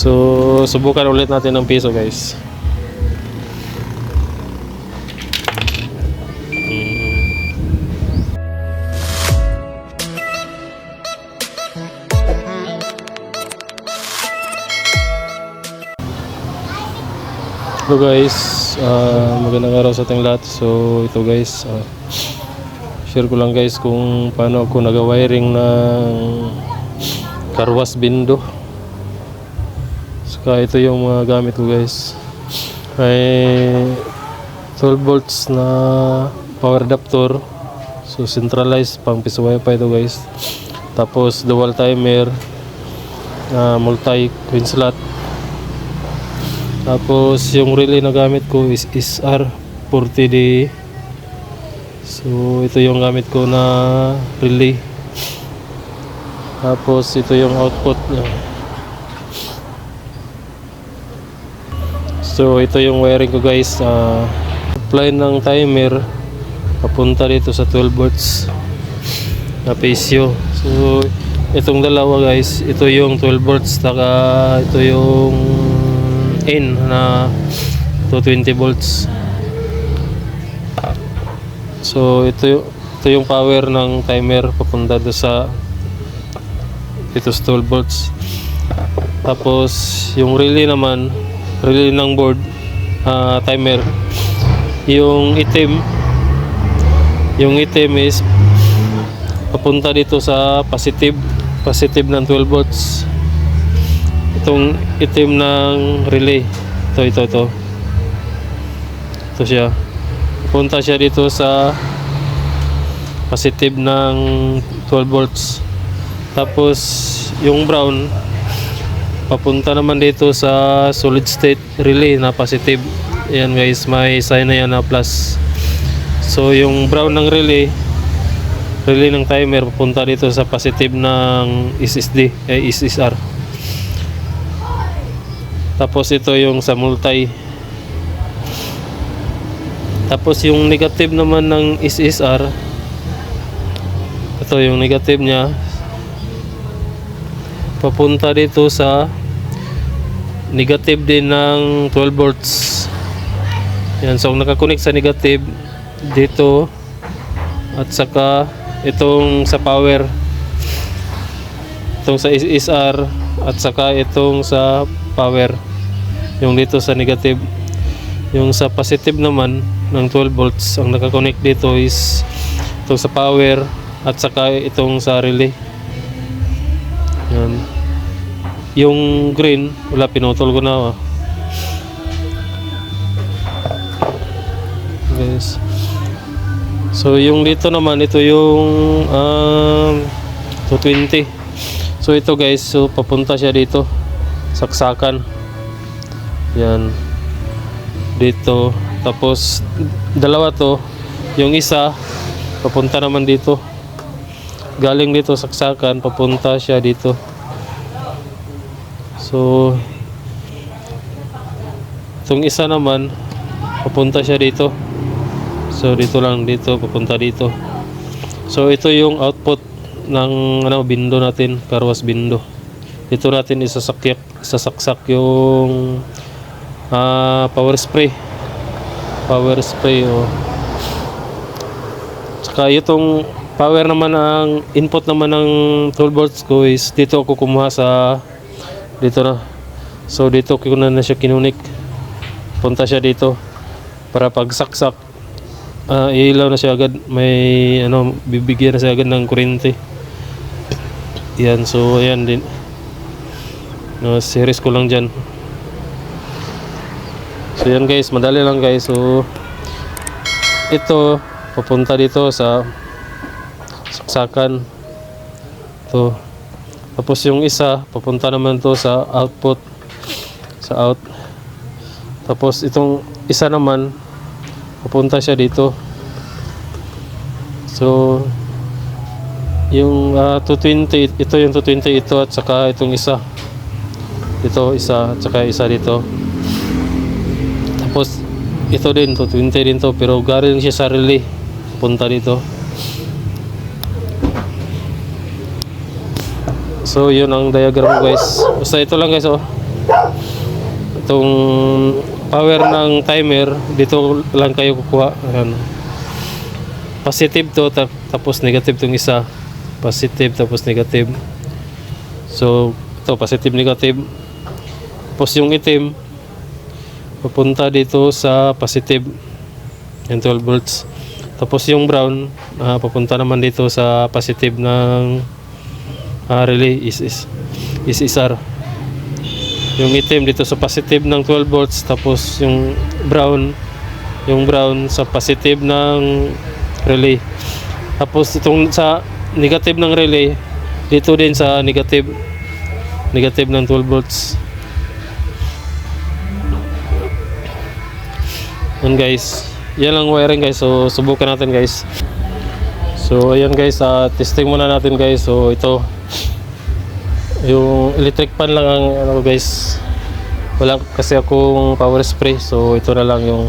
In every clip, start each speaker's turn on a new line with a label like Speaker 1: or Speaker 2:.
Speaker 1: So, subukan ulit natin ng piso guys. Hello guys, Ah, magandang araw sa ating lahat. So ito guys, ah, share ko lang guys kung paano ako nag-wiring ng karwas bindo. Saka ito yung mga gamit ko guys. May 12 volts na power adapter. So centralized pang piso wifi ito guys. Tapos dual timer na multi queen slot. Tapos yung relay na gamit ko is SR40D. So ito yung gamit ko na relay. Tapos ito yung output niya. So ito yung wiring ko guys. Uh, supply ng timer papunta dito sa 12 volts na PSU. So itong dalawa guys, ito yung 12 volts taka ito yung in na 220 volts. So ito ito yung power ng timer papunta do sa ito sa 12 volts. Tapos yung relay naman, relay ng board ah, timer. Yung itim yung itim is papunta dito sa positive positive ng 12 volts. Itong itim ng relay ito ito ito. Ito siya. Punta siya dito sa positive ng 12 volts. Tapos yung brown papunta naman dito sa solid state relay na positive yan guys may sign na yan na plus so yung brown ng relay relay ng timer papunta dito sa positive ng SSD eh SSR tapos ito yung sa multi. Tapos yung negative naman ng SSR. Ito yung negative niya. Papunta dito sa negative din ng 12 volts. Yan, so nakakonect sa negative dito. At saka itong sa power. Itong sa SSR at saka itong sa power. Yung dito sa negative. Yung sa positive naman ng 12 volts ang nakakonect dito is itong sa power at saka itong sa relay yung green wala pinutol ko na ah. guys. So yung dito naman ito yung um, 220 so ito guys so papunta siya dito saksakan. Yan. Dito. Tapos dalawa to. Yung isa papunta naman dito. Galing dito saksakan papunta siya dito so itong isa naman papunta siya dito. So dito lang dito papunta dito. So ito yung output ng ano bindo natin karwas bindo. Dito natin isasakyak sasaksak yung ah, power spray. Power spray oh. Tsaka itong power naman ang input naman ng 12 volts ko is dito ako kumuha sa dito na. So dito ko na, siya kinunik. Punta siya dito para pag saksak ah, ilaw na siya agad may ano bibigyan na siya agad ng kuryente. Yan so ayan din. No, series ko lang diyan. So yan guys, madali lang guys. So ito papunta dito sa saksakan. To. Tapos yung isa papunta naman to sa output sa out. Tapos itong isa naman papunta siya dito. So yung ah, 220 ito yung 220 ito at saka itong isa. Ito isa at saka isa dito. Tapos ito din to 20 din to pero galing siya sa relay punta dito so yun ang diagram guys. Basta ito lang guys oh. Itong power ng timer dito lang kayo kukuha. Ayan. Positive to ta- tapos negative tong isa. Positive tapos negative. So ito positive negative. Tapos yung itim papunta dito sa positive. Yung 12 volts. Tapos yung brown ah, papunta naman dito sa positive ng ah, relay is is is isar. Yung itim dito sa positive ng 12 volts tapos yung brown yung brown sa positive ng relay. Tapos itong sa negative ng relay dito din sa negative negative ng 12 volts. Yan guys. Yan lang wiring guys. So subukan natin guys. So ayan guys. Ah, testing muna natin guys. So ito yung electric pan lang ang ano guys. Wala kasi akong power spray so ito na lang yung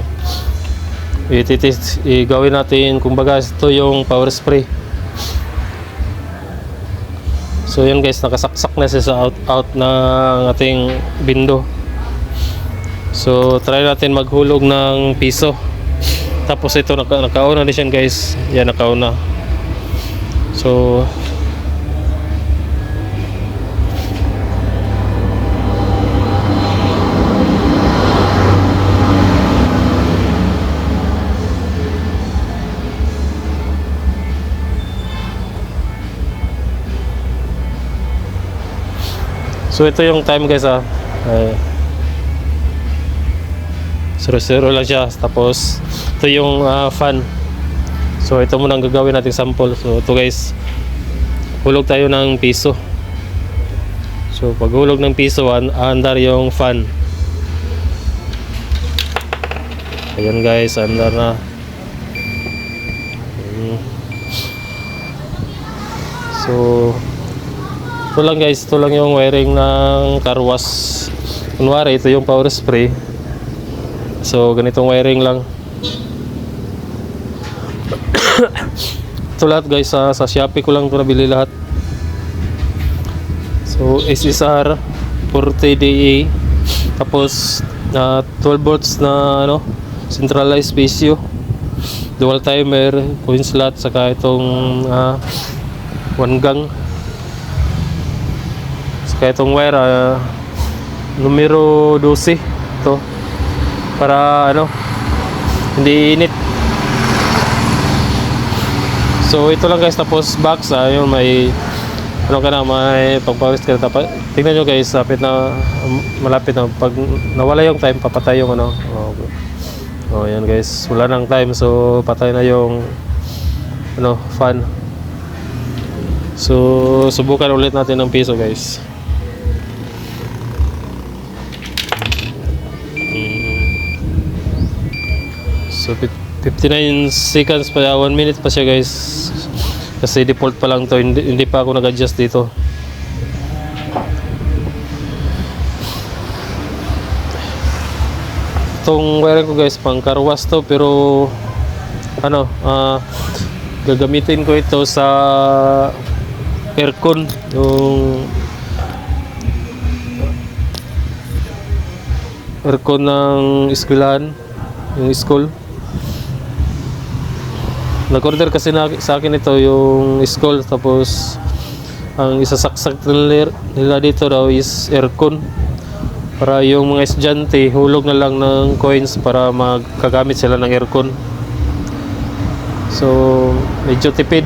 Speaker 1: ititis igawin natin. Kumbaga ito yung power spray. So yan guys nakasaksak na siya sa out, out ng ating bindo so try natin maghulog ng piso. Tapos ito naka, nakauna din siya guys. Yan nakauna. So So ito yung time guys ah. Ay, zero-zero lang siya. Tapos ito yung ah, fan. So ito muna ang gagawin nating sample. So ito guys. Hulog tayo ng piso. So pag hulog ng piso, an andar yung fan. Ayan guys, andar na. Ayan. So ito lang guys, ito lang yung wiring ng carwash. Kunwari, ito yung power spray. So, ganitong wiring lang. ito lahat guys, sa, sa Shopee ko lang ito nabili lahat. So, SSR 40DA. Tapos, na 12 volts na ano, centralized PCU. Dual timer, coin slot, saka itong ah, one gang. Saka itong wire, ah, numero 12 ito. Para ano, hindi init. So ito lang guys, tapos box, ah, yun may ano ka na, may pagpawis ka na. Tapos, tingnan nyo guys, lapit na, malapit na. Pag nawala yung time, papatay yung ano. Oh, oh yan guys, wala nang time. So patay na yung ano, fan. So, subukan ulit natin ng piso guys. So, fif- 59 seconds pa, 1 minute pa siya guys. Kasi default pa lang to, hindi, hindi pa ako nag-adjust dito. Itong wiring ko guys, pang karwas to, pero ano, ah gagamitin ko ito sa aircon, yung aircon ng eskwelahan, yung school. Nag-order kasi na, sa akin ito yung school tapos ang isasaksak nila, dito daw is aircon para yung mga estudyante hulog na lang ng coins para magkagamit sila ng aircon. So, medyo tipid.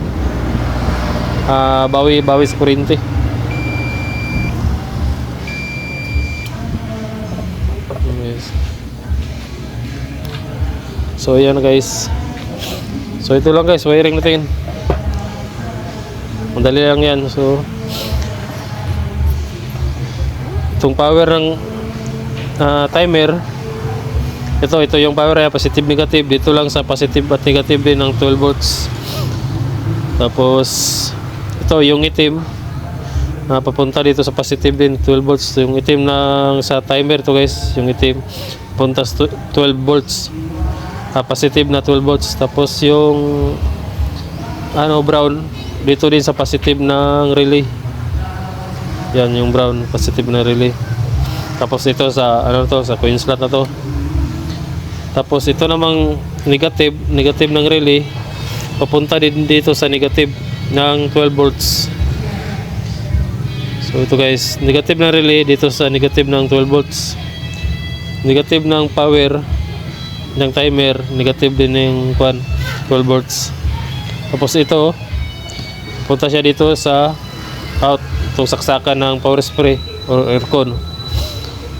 Speaker 1: Ah, bawi bawi sa kuryente. Yes. So, ayan guys. So ito lang guys, wiring natin. Madali lang yan. So itong power ng ah, timer ito, ito yung power ay positive negative. Dito lang sa positive at negative din ng 12 volts. Tapos ito yung itim na papunta dito sa positive din 12 volts. Yung itim ng sa timer to guys, yung itim punta sa 12 volts ah, positive na 12 volts tapos yung ano brown dito din sa positive ng relay yan yung brown positive na relay Tapos ito sa ano to sa coin slot na to. Tapos ito namang negative, negative ng relay papunta din dito sa negative ng 12 volts. So ito guys, negative ng relay dito sa negative ng 12 volts. Negative ng power ng timer, negative din ng kwan, 12 volts. Tapos ito, punta siya dito sa out, itong saksakan ng power spray or aircon.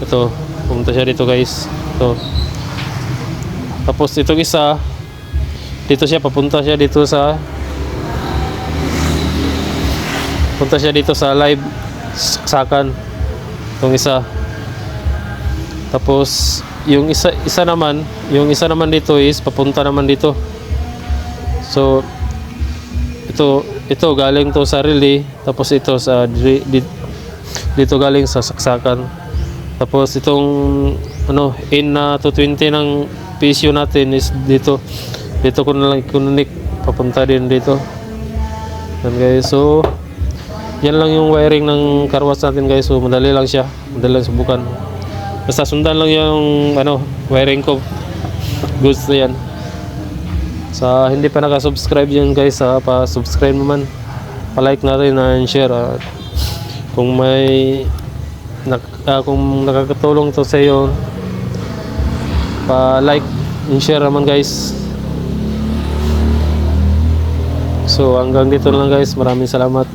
Speaker 1: Ito, pumunta siya dito guys. Ito. Tapos itong isa, dito siya, papunta siya dito sa punta siya dito sa live saksakan itong isa tapos yung isa isa naman yung isa naman dito is papunta naman dito. So ito ito galing to sa relay tapos ito sa dito galing sa saksakan. Tapos itong ano in na 220 ng PSU natin is dito dito ko na lang ikunik papunta din dito. Yan guys. So yan lang yung wiring ng carwash natin guys. So madali lang siya. Madali lang subukan basta sundan lang yung ano wiring ko. Goods na yan. Sa hindi pa nakasubscribe yan guys ha, pa-subscribe naman. Pa-like na rin and share ah. kung may nak ah, kung nakakatulong to sa iyo pa-like and share naman guys. So hanggang dito lang guys. Maraming salamat